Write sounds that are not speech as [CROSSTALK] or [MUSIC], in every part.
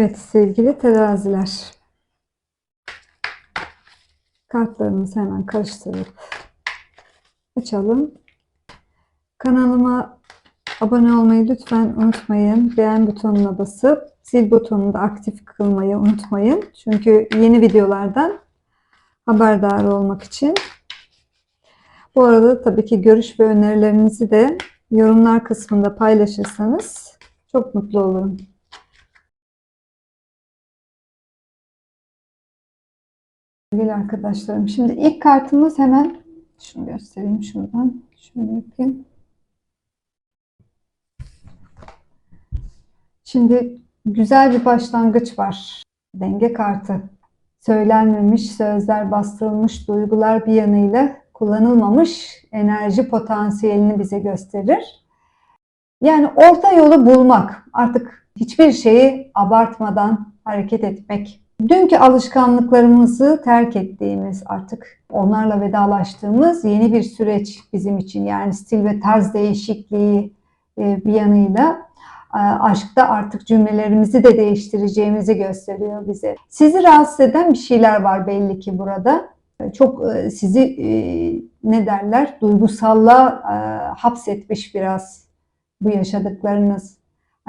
Evet sevgili teraziler. Kartlarımızı hemen karıştırıp açalım. Kanalıma abone olmayı lütfen unutmayın. Beğen butonuna basıp zil butonunu da aktif kılmayı unutmayın. Çünkü yeni videolardan haberdar olmak için. Bu arada tabii ki görüş ve önerilerinizi de yorumlar kısmında paylaşırsanız çok mutlu olurum. Sevgili arkadaşlarım. Şimdi ilk kartımız hemen şunu göstereyim şuradan. Şöyle yapayım. Şimdi güzel bir başlangıç var. Denge kartı. Söylenmemiş sözler, bastırılmış duygular bir yanıyla kullanılmamış enerji potansiyelini bize gösterir. Yani orta yolu bulmak, artık hiçbir şeyi abartmadan hareket etmek. Dünkü alışkanlıklarımızı terk ettiğimiz artık onlarla vedalaştığımız yeni bir süreç bizim için. Yani stil ve tarz değişikliği e, bir yanıyla e, aşkta artık cümlelerimizi de değiştireceğimizi gösteriyor bize. Sizi rahatsız eden bir şeyler var belli ki burada. Çok e, sizi ne derler duygusallığa hapsetmiş biraz bu yaşadıklarınız.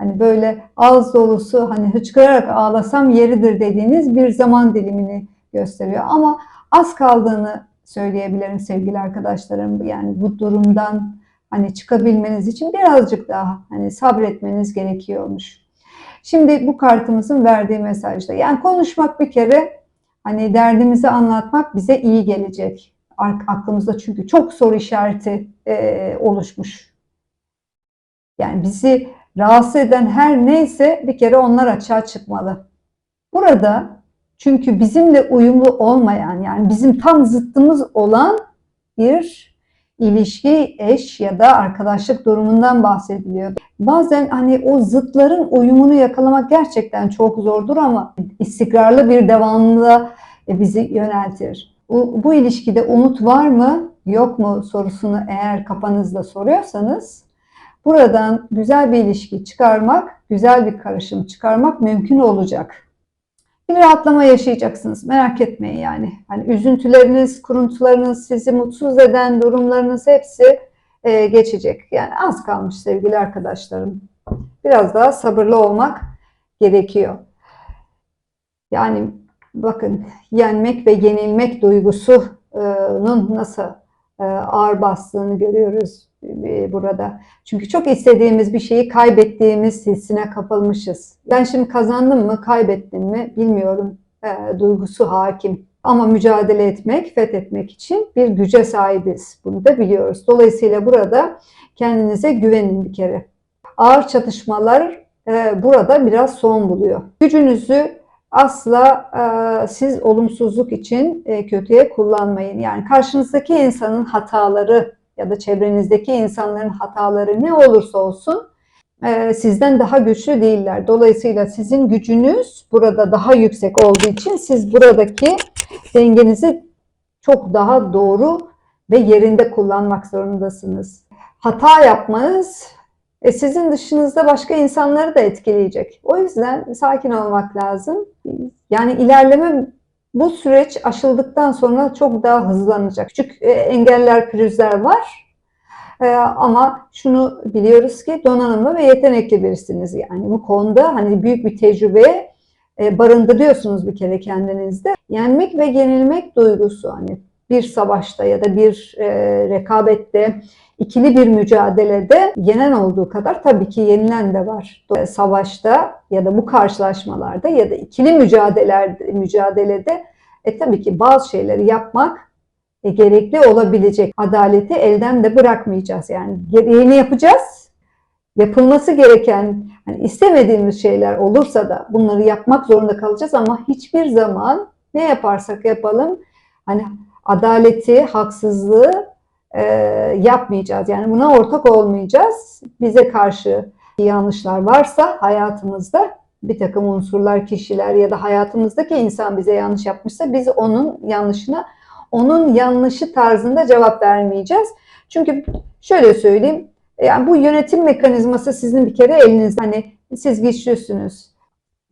Hani böyle ağız dolusu hani hıçkırarak ağlasam yeridir dediğiniz bir zaman dilimini gösteriyor. Ama az kaldığını söyleyebilirim sevgili arkadaşlarım. Yani bu durumdan hani çıkabilmeniz için birazcık daha hani sabretmeniz gerekiyormuş. Şimdi bu kartımızın verdiği mesajda yani konuşmak bir kere hani derdimizi anlatmak bize iyi gelecek. Aklımızda çünkü çok soru işareti e, oluşmuş. Yani bizi rahatsız eden her neyse bir kere onlar açığa çıkmalı. Burada çünkü bizimle uyumlu olmayan yani bizim tam zıttımız olan bir ilişki, eş ya da arkadaşlık durumundan bahsediliyor. Bazen hani o zıtların uyumunu yakalamak gerçekten çok zordur ama istikrarlı bir devamlılığa bizi yöneltir. Bu, bu ilişkide umut var mı, yok mu sorusunu eğer kafanızda soruyorsanız Buradan güzel bir ilişki çıkarmak, güzel bir karışım çıkarmak mümkün olacak. Bir rahatlama yaşayacaksınız. Merak etmeyin yani. Hani üzüntüleriniz, kuruntularınız, sizi mutsuz eden durumlarınız hepsi e, geçecek. Yani az kalmış sevgili arkadaşlarım. Biraz daha sabırlı olmak gerekiyor. Yani bakın yenmek ve yenilmek duygusunun nasıl ağır bastığını görüyoruz e, burada. Çünkü çok istediğimiz bir şeyi kaybettiğimiz hissine kapılmışız. Ben şimdi kazandım mı, kaybettim mi bilmiyorum. E, duygusu hakim. Ama mücadele etmek, fethetmek için bir güce sahibiz. Bunu da biliyoruz. Dolayısıyla burada kendinize güvenin bir kere. Ağır çatışmalar e, burada biraz son buluyor. Gücünüzü asla e, siz olumsuzluk için e, kötüye kullanmayın. Yani karşınızdaki insanın hataları ya da çevrenizdeki insanların hataları ne olursa olsun e, sizden daha güçlü değiller. Dolayısıyla sizin gücünüz burada daha yüksek olduğu için siz buradaki dengenizi çok daha doğru ve yerinde kullanmak zorundasınız. Hata yapmanız e, sizin dışınızda başka insanları da etkileyecek. O yüzden sakin olmak lazım. Yani ilerleme bu süreç aşıldıktan sonra çok daha hızlanacak. Küçük e, engeller, pürüzler var. E, ama şunu biliyoruz ki donanımlı ve yetenekli birisiniz. Yani bu konuda hani büyük bir tecrübe e, barındırıyorsunuz bir kere kendinizde. Yenmek ve yenilmek duygusu hani bir savaşta ya da bir rekabette ikili bir mücadelede yenen olduğu kadar tabii ki yenilen de var. Savaşta ya da bu karşılaşmalarda ya da ikili mücadelelerde, mücadelede e tabii ki bazı şeyleri yapmak e, gerekli olabilecek. Adaleti elden de bırakmayacağız. Yani gereğini yapacağız. Yapılması gereken, hani istemediğimiz şeyler olursa da bunları yapmak zorunda kalacağız ama hiçbir zaman ne yaparsak yapalım hani adaleti, haksızlığı e, yapmayacağız. Yani buna ortak olmayacağız. Bize karşı yanlışlar varsa hayatımızda bir takım unsurlar, kişiler ya da hayatımızdaki insan bize yanlış yapmışsa biz onun yanlışına onun yanlışı tarzında cevap vermeyeceğiz. Çünkü şöyle söyleyeyim, yani bu yönetim mekanizması sizin bir kere elinizde. Hani siz güçlüsünüz.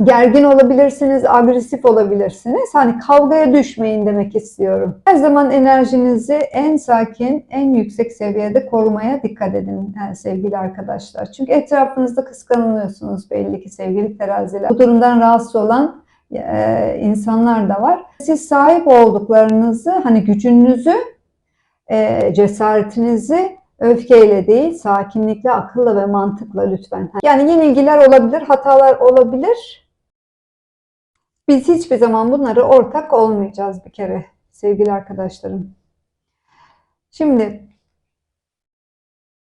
Gergin olabilirsiniz, agresif olabilirsiniz. Hani kavgaya düşmeyin demek istiyorum. Her zaman enerjinizi en sakin, en yüksek seviyede korumaya dikkat edin yani sevgili arkadaşlar. Çünkü etrafınızda kıskanılıyorsunuz belli ki sevgili teraziler. Bu durumdan rahatsız olan e, insanlar da var. Siz sahip olduklarınızı, hani gücünüzü, e, cesaretinizi öfkeyle değil, sakinlikle, akılla ve mantıkla lütfen. Yani yenilgiler olabilir, hatalar olabilir. Biz hiçbir zaman bunları ortak olmayacağız bir kere sevgili arkadaşlarım. Şimdi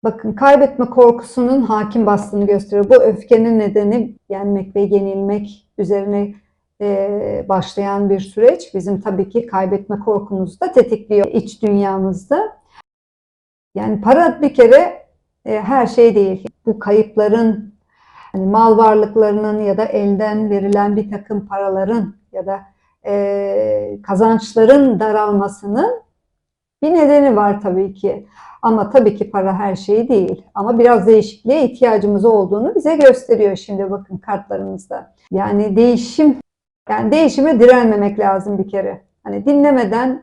bakın kaybetme korkusunun hakim bastığını gösteriyor. Bu öfkenin nedeni yenmek ve yenilmek üzerine e, başlayan bir süreç. Bizim tabii ki kaybetme korkumuzu da tetikliyor iç dünyamızda. Yani para bir kere e, her şey değil. Bu kayıpların, hani mal varlıklarının ya da elden verilen bir takım paraların ya da e, kazançların daralmasının bir nedeni var tabii ki. Ama tabii ki para her şey değil. Ama biraz değişikliğe ihtiyacımız olduğunu bize gösteriyor şimdi bakın kartlarımızda. Yani değişim, yani değişime direnmemek lazım bir kere. Hani dinlemeden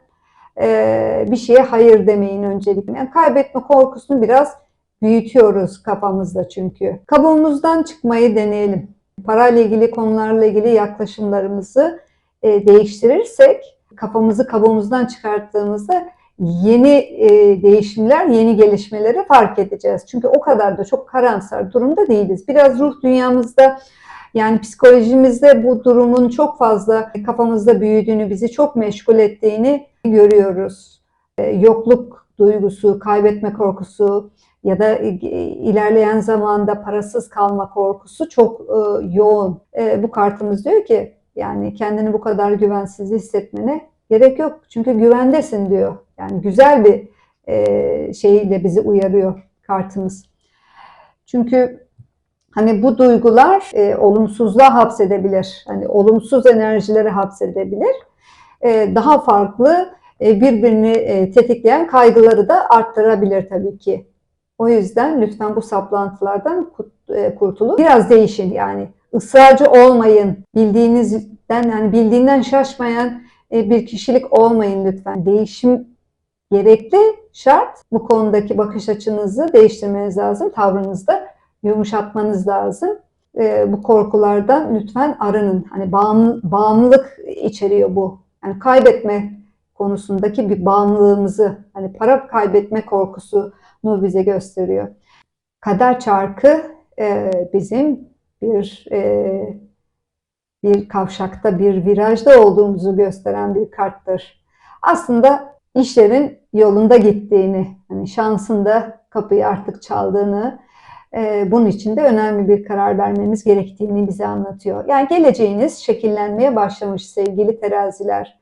e, bir şeye hayır demeyin öncelikle. Yani kaybetme korkusunu biraz büyütüyoruz kafamızda çünkü. Kabuğumuzdan çıkmayı deneyelim. Parayla ilgili konularla ilgili yaklaşımlarımızı e, değiştirirsek, kafamızı kabuğumuzdan çıkarttığımızda yeni e, değişimler, yeni gelişmeleri fark edeceğiz. Çünkü o kadar da çok karamsar durumda değiliz. Biraz ruh dünyamızda yani psikolojimizde bu durumun çok fazla kafamızda büyüdüğünü, bizi çok meşgul ettiğini görüyoruz. E, yokluk duygusu, kaybetme korkusu ya da ilerleyen zamanda parasız kalma korkusu çok e, yoğun. E, bu kartımız diyor ki yani kendini bu kadar güvensiz hissetmene gerek yok. Çünkü güvendesin diyor. Yani güzel bir şeyle bizi uyarıyor kartımız. Çünkü hani bu duygular e, olumsuzluğa hapsedebilir. Hani olumsuz enerjileri hapsedebilir. E, daha farklı e, birbirini e, tetikleyen kaygıları da arttırabilir tabii ki. O yüzden lütfen bu saplantılardan e, kurtulun. Biraz değişin yani. ısrarcı olmayın. Bildiğinizden yani bildiğinden şaşmayan bir kişilik olmayın lütfen. Değişim gerekli, şart. Bu konudaki bakış açınızı değiştirmeniz lazım. Tavrınızda yumuşatmanız lazım. Bu korkulardan lütfen arının. Hani bağımlılık içeriyor bu. Yani kaybetme konusundaki bir bağımlılığımızı, hani para kaybetme korkusunu bize gösteriyor. Kader çarkı e, bizim bir e, bir kavşakta, bir virajda olduğumuzu gösteren bir karttır. Aslında işlerin yolunda gittiğini, hani şansın da kapıyı artık çaldığını, e, bunun için de önemli bir karar vermemiz gerektiğini bize anlatıyor. Yani geleceğiniz şekillenmeye başlamış sevgili teraziler.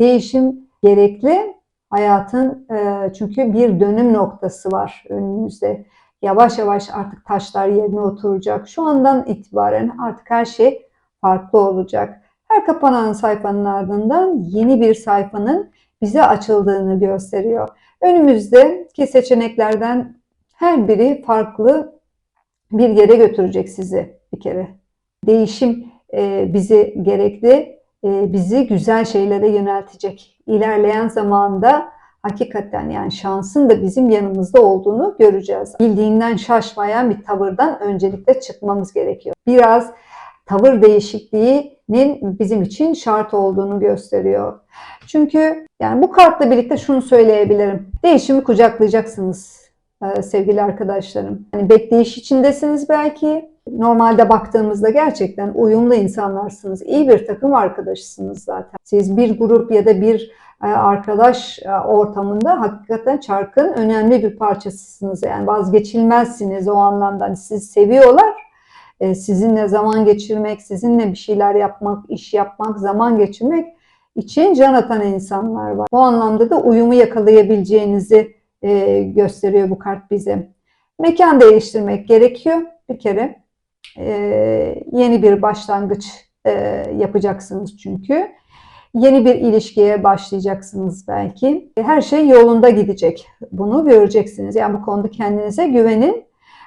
Değişim gerekli. Hayatın e, çünkü bir dönüm noktası var önümüzde. Yavaş yavaş artık taşlar yerine oturacak. Şu andan itibaren artık her şey farklı olacak. Her kapanan sayfanın ardından yeni bir sayfanın bize açıldığını gösteriyor. Önümüzdeki seçeneklerden her biri farklı bir yere götürecek sizi bir kere. Değişim e, bizi gerekli, bizi güzel şeylere yöneltecek ilerleyen zamanda hakikaten yani şansın da bizim yanımızda olduğunu göreceğiz. Bildiğinden şaşmayan bir tavırdan öncelikle çıkmamız gerekiyor. Biraz tavır değişikliğinin bizim için şart olduğunu gösteriyor. Çünkü yani bu kartla birlikte şunu söyleyebilirim. Değişimi kucaklayacaksınız e, sevgili arkadaşlarım. Yani bekleyiş içindesiniz belki. Normalde baktığımızda gerçekten uyumlu insanlarsınız. İyi bir takım arkadaşısınız zaten. Siz bir grup ya da bir e, arkadaş e, ortamında hakikaten çarkın önemli bir parçasısınız. Yani vazgeçilmezsiniz o anlamda. Hani sizi seviyorlar. E, sizinle zaman geçirmek, sizinle bir şeyler yapmak, iş yapmak, zaman geçirmek için can atan insanlar var. Bu anlamda da uyumu yakalayabileceğinizi gösteriyor bu kart bize. Mekan değiştirmek gerekiyor bir kere. Yeni bir başlangıç yapacaksınız çünkü. Yeni bir ilişkiye başlayacaksınız belki. Her şey yolunda gidecek. Bunu göreceksiniz. Yani bu konuda kendinize güvenin.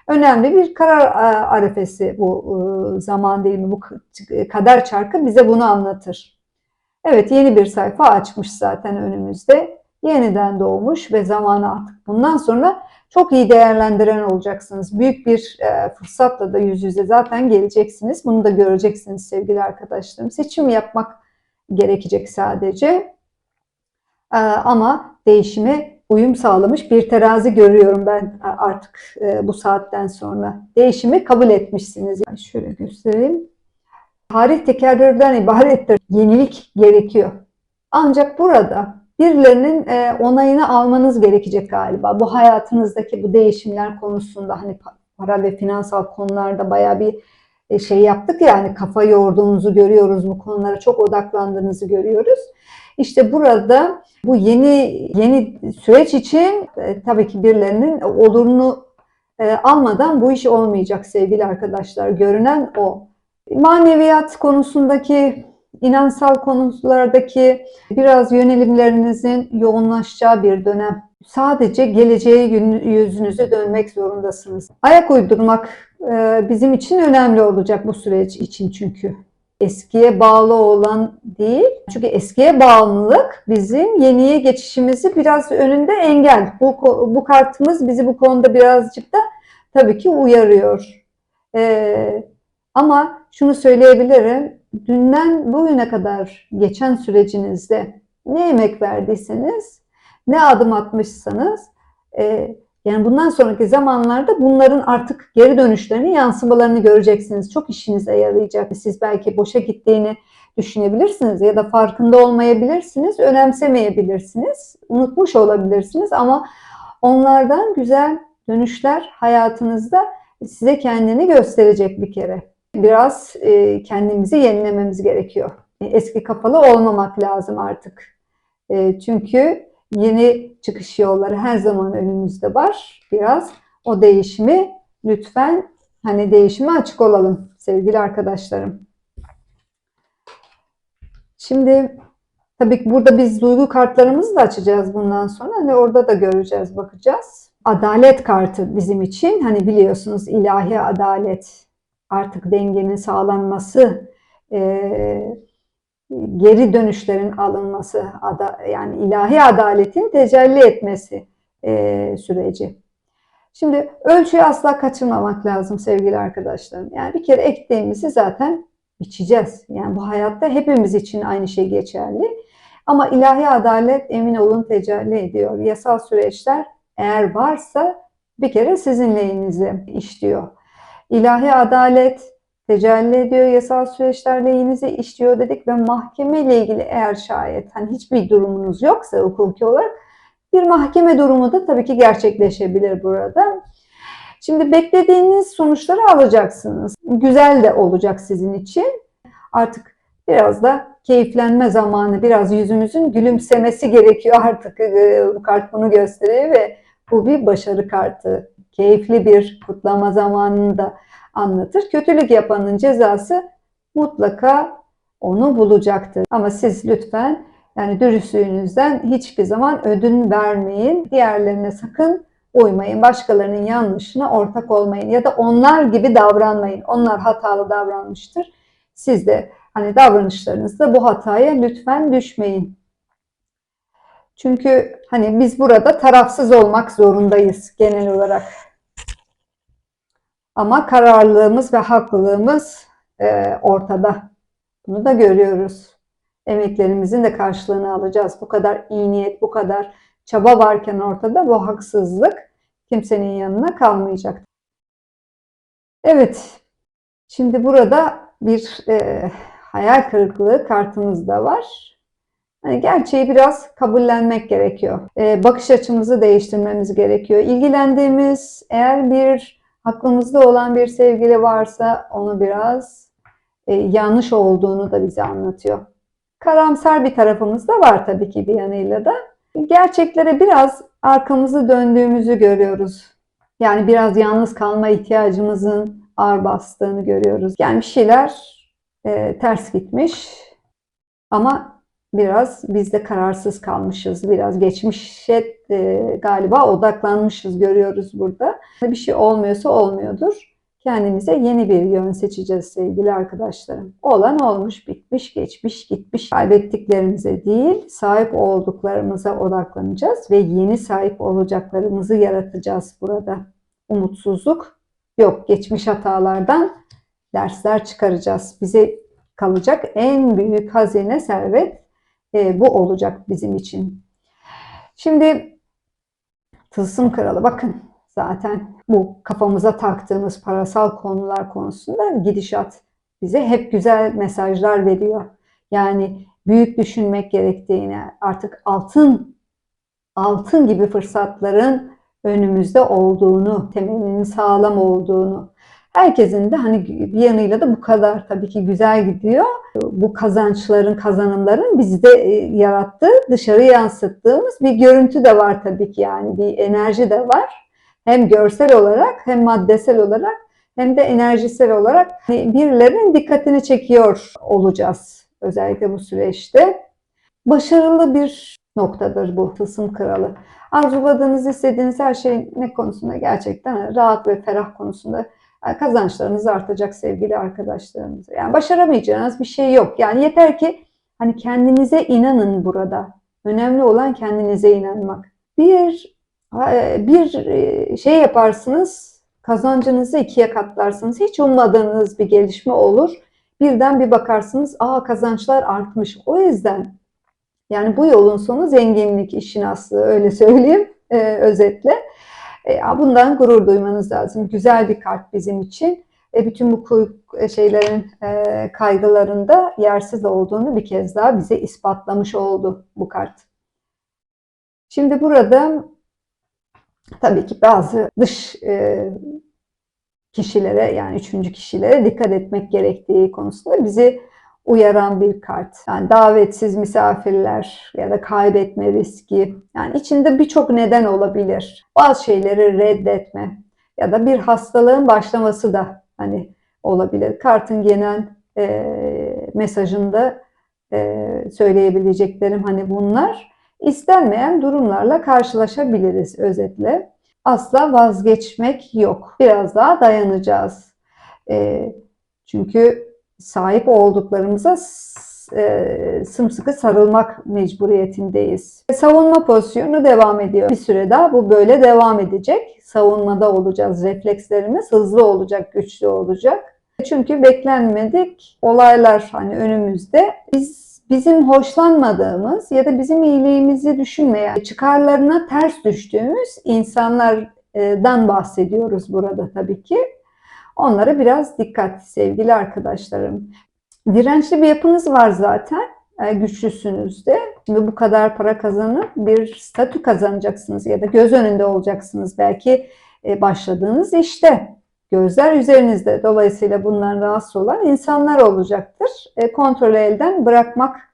önemli bir karar e, arefesi bu e, zaman dilimi, bu kader çarkı bize bunu anlatır. Evet yeni bir sayfa açmış zaten önümüzde. Yeniden doğmuş ve zamanı artık bundan sonra çok iyi değerlendiren olacaksınız. Büyük bir e, fırsatla da yüz yüze zaten geleceksiniz. Bunu da göreceksiniz sevgili arkadaşlarım. Seçim yapmak gerekecek sadece. E, ama değişime uyum sağlamış bir terazi görüyorum ben artık e, bu saatten sonra. Değişimi kabul etmişsiniz. Yani şöyle göstereyim. Tarih tekerrürden ibarettir. Yenilik gerekiyor. Ancak burada birilerinin e, onayını almanız gerekecek galiba. Bu hayatınızdaki bu değişimler konusunda hani pa- para ve finansal konularda bayağı bir e, şey yaptık yani kafa yorduğunuzu görüyoruz bu konulara çok odaklandığınızı görüyoruz. İşte burada bu yeni yeni süreç için e, tabii ki birilerinin olurunu almadan bu iş olmayacak sevgili arkadaşlar. Görünen o. Maneviyat konusundaki, inansal konulardaki biraz yönelimlerinizin yoğunlaşacağı bir dönem. Sadece geleceğe yüzünüzü dönmek zorundasınız. Ayak uydurmak e, bizim için önemli olacak bu süreç için çünkü. Eskiye bağlı olan değil. Çünkü eskiye bağımlılık bizim yeniye geçişimizi biraz önünde engel. Bu, bu kartımız bizi bu konuda birazcık da tabii ki uyarıyor. Ee, ama şunu söyleyebilirim. Dünden bugüne kadar geçen sürecinizde ne emek verdiyseniz, ne adım atmışsanız, e, yani bundan sonraki zamanlarda bunların artık geri dönüşlerini, yansımalarını göreceksiniz. Çok işinize yarayacak. Siz belki boşa gittiğini düşünebilirsiniz ya da farkında olmayabilirsiniz, önemsemeyebilirsiniz, unutmuş olabilirsiniz ama onlardan güzel dönüşler hayatınızda size kendini gösterecek bir kere. Biraz e, kendimizi yenilememiz gerekiyor. E, Eski kafalı olmamak lazım artık. E, çünkü yeni çıkış yolları her zaman önümüzde var. Biraz o değişimi lütfen hani değişime açık olalım sevgili arkadaşlarım. Şimdi tabii ki burada biz duygu kartlarımızı da açacağız bundan sonra. Hani orada da göreceğiz, bakacağız. Adalet kartı bizim için. Hani biliyorsunuz ilahi adalet, artık dengenin sağlanması, e, geri dönüşlerin alınması, ada, yani ilahi adaletin tecelli etmesi e, süreci. Şimdi ölçüyü asla kaçırmamak lazım sevgili arkadaşlarım. Yani bir kere ektiğimizi zaten biçeceğiz. Yani bu hayatta hepimiz için aynı şey geçerli. Ama ilahi adalet emin olun tecelli ediyor. Yasal süreçler eğer varsa bir kere sizin lehinize işliyor. İlahi adalet tecelli ediyor, yasal süreçler lehinize işliyor dedik ve mahkeme ile ilgili eğer şayet hani hiçbir durumunuz yoksa hukuki olarak bir mahkeme durumu da tabii ki gerçekleşebilir burada. Şimdi beklediğiniz sonuçları alacaksınız. Güzel de olacak sizin için. Artık biraz da keyiflenme zamanı, biraz yüzümüzün gülümsemesi gerekiyor [LAUGHS] artık. Ee, Bu kart bunu gösteriyor ve bu bir başarı kartı. Keyifli bir kutlama zamanını da anlatır. Kötülük yapanın cezası mutlaka onu bulacaktır. Ama siz lütfen yani dürüstlüğünüzden hiçbir zaman ödün vermeyin. Diğerlerine sakın uymayın. Başkalarının yanlışına ortak olmayın ya da onlar gibi davranmayın. Onlar hatalı davranmıştır. Siz de hani davranışlarınızda bu hataya lütfen düşmeyin. Çünkü hani biz burada tarafsız olmak zorundayız genel olarak. Ama kararlılığımız ve haklılığımız e, ortada. Bunu da görüyoruz. Emeklerimizin de karşılığını alacağız. Bu kadar iyi niyet, bu kadar çaba varken ortada bu haksızlık kimsenin yanına kalmayacak. Evet, şimdi burada bir e, hayal kırıklığı kartımız da var. Hani gerçeği biraz kabullenmek gerekiyor. E, bakış açımızı değiştirmemiz gerekiyor. İlgilendiğimiz eğer bir aklımızda olan bir sevgili varsa onu biraz e, yanlış olduğunu da bize anlatıyor. Karamsar bir tarafımız da var tabii ki bir yanıyla da. Gerçeklere biraz arkamızı döndüğümüzü görüyoruz. Yani biraz yalnız kalma ihtiyacımızın ağır bastığını görüyoruz. Yani bir şeyler e, ters gitmiş ama biraz biz de kararsız kalmışız. Biraz geçmişe e, galiba odaklanmışız görüyoruz burada. Bir şey olmuyorsa olmuyordur. Kendimize yeni bir yön seçeceğiz sevgili arkadaşlarım. Olan olmuş, bitmiş, geçmiş, gitmiş. Kaybettiklerimize değil, sahip olduklarımıza odaklanacağız ve yeni sahip olacaklarımızı yaratacağız burada. Umutsuzluk yok. Geçmiş hatalardan dersler çıkaracağız. Bize kalacak en büyük hazine servet e, bu olacak bizim için. Şimdi tılsım kralı bakın zaten bu kafamıza taktığımız parasal konular konusunda gidişat bize hep güzel mesajlar veriyor. Yani büyük düşünmek gerektiğini, artık altın altın gibi fırsatların önümüzde olduğunu, temelinin sağlam olduğunu, herkesin de hani bir yanıyla da bu kadar tabii ki güzel gidiyor. Bu kazançların, kazanımların bizde e, yarattığı, dışarı yansıttığımız bir görüntü de var tabii ki yani bir enerji de var. Hem görsel olarak hem maddesel olarak hem de enerjisel olarak hani birilerinin dikkatini çekiyor olacağız özellikle bu süreçte. Başarılı bir noktadır bu tılsım kralı. Arzuladığınız, istediğiniz her şey ne konusunda gerçekten rahat ve ferah konusunda kazançlarınız artacak sevgili arkadaşlarımız. Yani başaramayacağınız bir şey yok. Yani yeter ki hani kendinize inanın burada. Önemli olan kendinize inanmak. Bir bir şey yaparsınız, kazancınızı ikiye katlarsınız. Hiç ummadığınız bir gelişme olur. Birden bir bakarsınız, aa kazançlar artmış. O yüzden yani bu yolun sonu zenginlik işin aslı öyle söyleyeyim e, özetle. E, bundan gurur duymanız lazım. Güzel bir kart bizim için. E, bütün bu şeylerin e, kaygılarında yersiz olduğunu bir kez daha bize ispatlamış oldu bu kart. Şimdi burada tabii ki bazı dış e, kişilere yani üçüncü kişilere dikkat etmek gerektiği konusunda bizi uyaran bir kart. Yani davetsiz misafirler ya da kaybetme riski. Yani içinde birçok neden olabilir. Bazı şeyleri reddetme ya da bir hastalığın başlaması da hani olabilir. Kartın genel e, mesajında e, söyleyebileceklerim hani bunlar. İstenmeyen durumlarla karşılaşabiliriz özetle. Asla vazgeçmek yok. Biraz daha dayanacağız. E, çünkü sahip olduklarımıza e, sımsıkı sarılmak mecburiyetindeyiz. Savunma pozisyonu devam ediyor. Bir süre daha bu böyle devam edecek. Savunmada olacağız. Reflekslerimiz hızlı olacak, güçlü olacak. Çünkü beklenmedik olaylar hani önümüzde. Biz bizim hoşlanmadığımız ya da bizim iyiliğimizi düşünmeyen, çıkarlarına ters düştüğümüz insanlardan bahsediyoruz burada tabii ki. Onlara biraz dikkat sevgili arkadaşlarım. Dirençli bir yapınız var zaten. E, güçlüsünüz de. Şimdi bu kadar para kazanıp bir statü kazanacaksınız ya da göz önünde olacaksınız. Belki e, başladığınız işte gözler üzerinizde. Dolayısıyla bundan rahatsız olan insanlar olacaktır. E, kontrolü elden bırakmak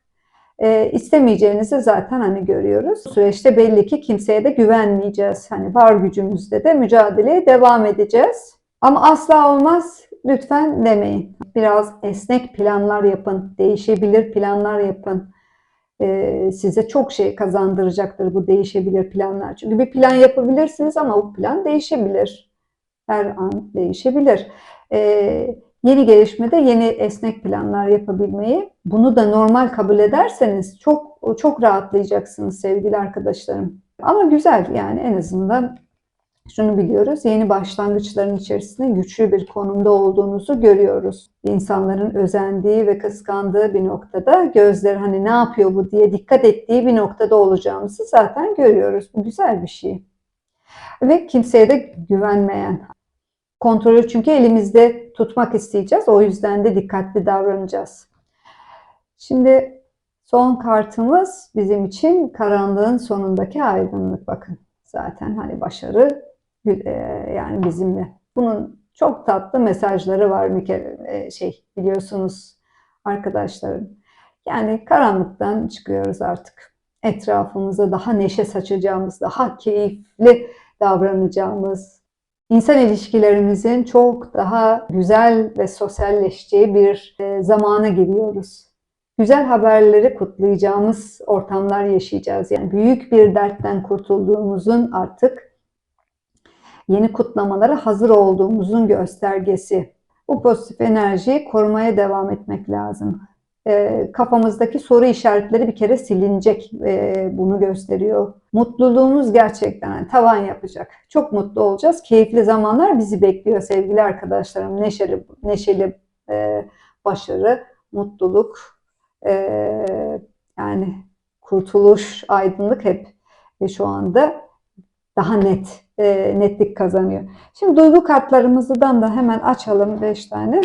istemeyeceğinizi zaten hani görüyoruz. Bu süreçte belli ki kimseye de güvenmeyeceğiz. Hani var gücümüzde de mücadeleye devam edeceğiz. Ama asla olmaz lütfen demeyin. Biraz esnek planlar yapın, değişebilir planlar yapın. Ee, size çok şey kazandıracaktır bu değişebilir planlar. Çünkü bir plan yapabilirsiniz ama o plan değişebilir. Her an değişebilir. Ee, yeni gelişmede yeni esnek planlar yapabilmeyi, bunu da normal kabul ederseniz çok çok rahatlayacaksınız sevgili arkadaşlarım. Ama güzel yani en azından şunu biliyoruz, yeni başlangıçların içerisinde güçlü bir konumda olduğunuzu görüyoruz. İnsanların özendiği ve kıskandığı bir noktada gözler hani ne yapıyor bu diye dikkat ettiği bir noktada olacağımızı zaten görüyoruz. Bu güzel bir şey. Ve kimseye de güvenmeyen. Kontrolü çünkü elimizde tutmak isteyeceğiz. O yüzden de dikkatli davranacağız. Şimdi son kartımız bizim için karanlığın sonundaki aydınlık. Bakın zaten hani başarı yani bizimle. Bunun çok tatlı mesajları var bir e, şey biliyorsunuz arkadaşlarım. Yani karanlıktan çıkıyoruz artık. Etrafımıza daha neşe saçacağımız, daha keyifli davranacağımız, insan ilişkilerimizin çok daha güzel ve sosyalleşeceği bir e, zamana giriyoruz. güzel haberleri kutlayacağımız ortamlar yaşayacağız. Yani büyük bir dertten kurtulduğumuzun artık yeni kutlamalara hazır olduğumuzun göstergesi. Bu pozitif enerjiyi korumaya devam etmek lazım. E, kafamızdaki soru işaretleri bir kere silinecek. E, bunu gösteriyor. Mutluluğumuz gerçekten tavan yapacak. Çok mutlu olacağız. Keyifli zamanlar bizi bekliyor sevgili arkadaşlarım. Neşeli, neşeli e, başarı, mutluluk, e, yani kurtuluş, aydınlık hep e, şu anda daha net, e, netlik kazanıyor. Şimdi duygu kartlarımızdan da hemen açalım 5 tane.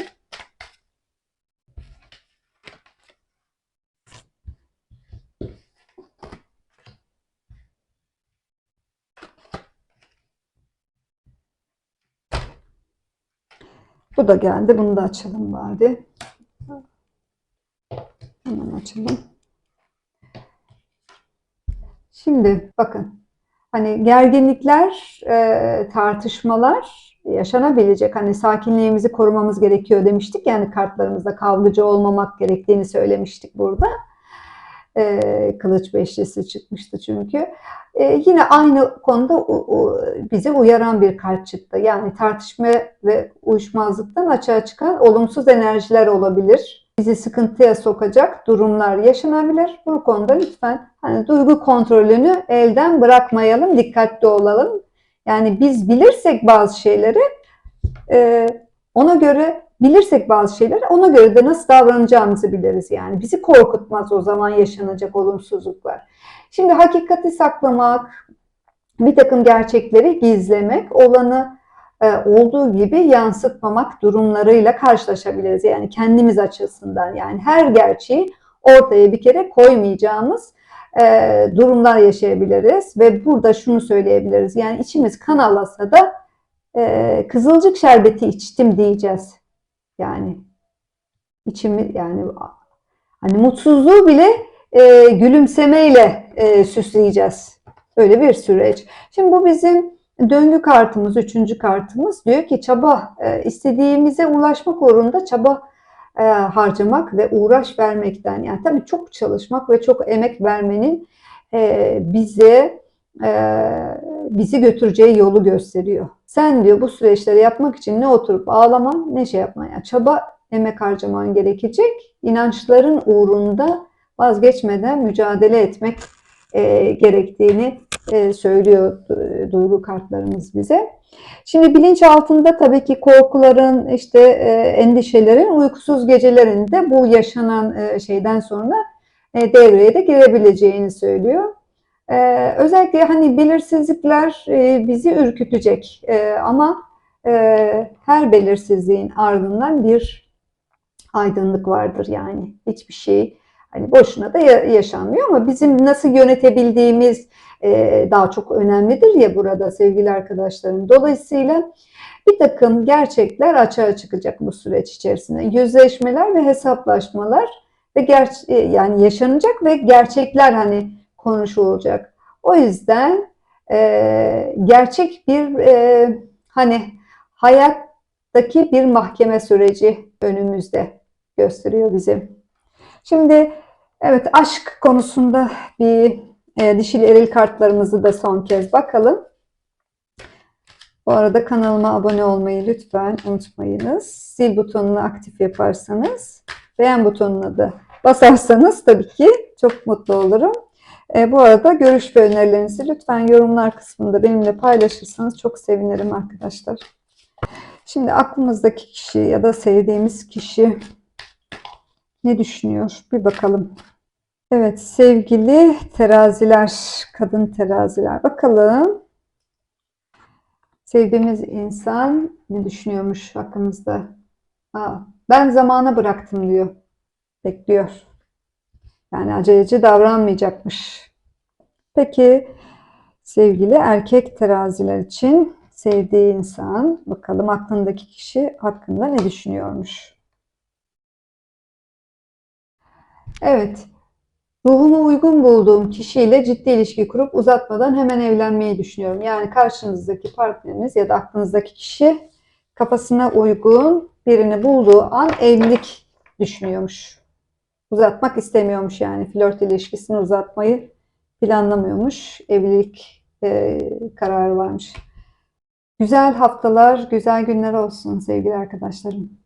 Bu da geldi. Bunu da açalım bari. Hemen açalım. Şimdi bakın. Hani gerginlikler, e, tartışmalar yaşanabilecek. Hani sakinliğimizi korumamız gerekiyor demiştik. Yani kartlarımızda kavgacı olmamak gerektiğini söylemiştik burada. E, kılıç beşlisi çıkmıştı çünkü. E, yine aynı konuda u, u, bize uyaran bir kart çıktı. Yani tartışma ve uyuşmazlıktan açığa çıkan olumsuz enerjiler olabilir. Bizi sıkıntıya sokacak durumlar yaşanabilir. Bu konuda lütfen hani duygu kontrolünü elden bırakmayalım, dikkatli olalım. Yani biz bilirsek bazı şeyleri e, ona göre bilirsek bazı şeyleri ona göre de nasıl davranacağımızı biliriz. Yani bizi korkutmaz o zaman yaşanacak olumsuzluklar. Şimdi hakikati saklamak, bir takım gerçekleri gizlemek, olanı olduğu gibi yansıtmamak durumlarıyla karşılaşabiliriz. Yani kendimiz açısından yani her gerçeği ortaya bir kere koymayacağımız e, durumlar yaşayabiliriz ve burada şunu söyleyebiliriz. Yani içimiz kan alasa da e, kızılcık şerbeti içtim diyeceğiz. Yani içimi yani hani mutsuzluğu bile e, gülümsemeyle e, süsleyeceğiz. Öyle bir süreç. Şimdi bu bizim döngü kartımız, üçüncü kartımız. Diyor ki çaba, e, istediğimize ulaşmak uğrunda çaba e, harcamak ve uğraş vermekten. Yani tabii çok çalışmak ve çok emek vermenin e, bize bizi götüreceği yolu gösteriyor. Sen diyor bu süreçleri yapmak için ne oturup ağlaman ne şey yapman. Yani çaba emek harcaman gerekecek. İnançların uğrunda vazgeçmeden mücadele etmek gerektiğini e, söylüyor e, duygu kartlarımız bize. Şimdi bilinç altında tabii ki korkuların, işte e, endişelerin, uykusuz gecelerinde bu yaşanan şeyden sonra devreye de girebileceğini söylüyor. Özellikle hani belirsizlikler bizi ürkütecek ama her belirsizliğin ardından bir aydınlık vardır yani hiçbir şey hani boşuna da yaşanmıyor ama bizim nasıl yönetebildiğimiz e, daha çok önemlidir ya burada sevgili arkadaşlarım. Dolayısıyla bir takım gerçekler açığa çıkacak bu süreç içerisinde. Yüzleşmeler ve hesaplaşmalar ve ger yani yaşanacak ve gerçekler hani konuşulacak. O yüzden e, gerçek bir e, hani hayattaki bir mahkeme süreci önümüzde gösteriyor bize. Şimdi evet aşk konusunda bir e, dişil eril kartlarımızı da son kez bakalım. Bu arada kanalıma abone olmayı lütfen unutmayınız. Zil butonunu aktif yaparsanız, beğen butonuna da basarsanız tabii ki çok mutlu olurum. E, bu arada görüş ve önerilerinizi lütfen yorumlar kısmında benimle paylaşırsanız çok sevinirim arkadaşlar. Şimdi aklımızdaki kişi ya da sevdiğimiz kişi ne düşünüyor? Bir bakalım. Evet sevgili teraziler, kadın teraziler. Bakalım. Sevdiğimiz insan ne düşünüyormuş hakkımızda? Aa, ben zamana bıraktım diyor. Bekliyor. Yani aceleci davranmayacakmış. Peki sevgili erkek teraziler için sevdiği insan bakalım aklındaki kişi hakkında ne düşünüyormuş? Evet. Ruhuma uygun bulduğum kişiyle ciddi ilişki kurup uzatmadan hemen evlenmeyi düşünüyorum. Yani karşınızdaki partneriniz ya da aklınızdaki kişi kafasına uygun birini bulduğu an evlilik düşünüyormuş. uzatmak istemiyormuş yani flört ilişkisini uzatmayı planlamıyormuş. Evlilik e, kararı varmış. Güzel haftalar, güzel günler olsun sevgili arkadaşlarım.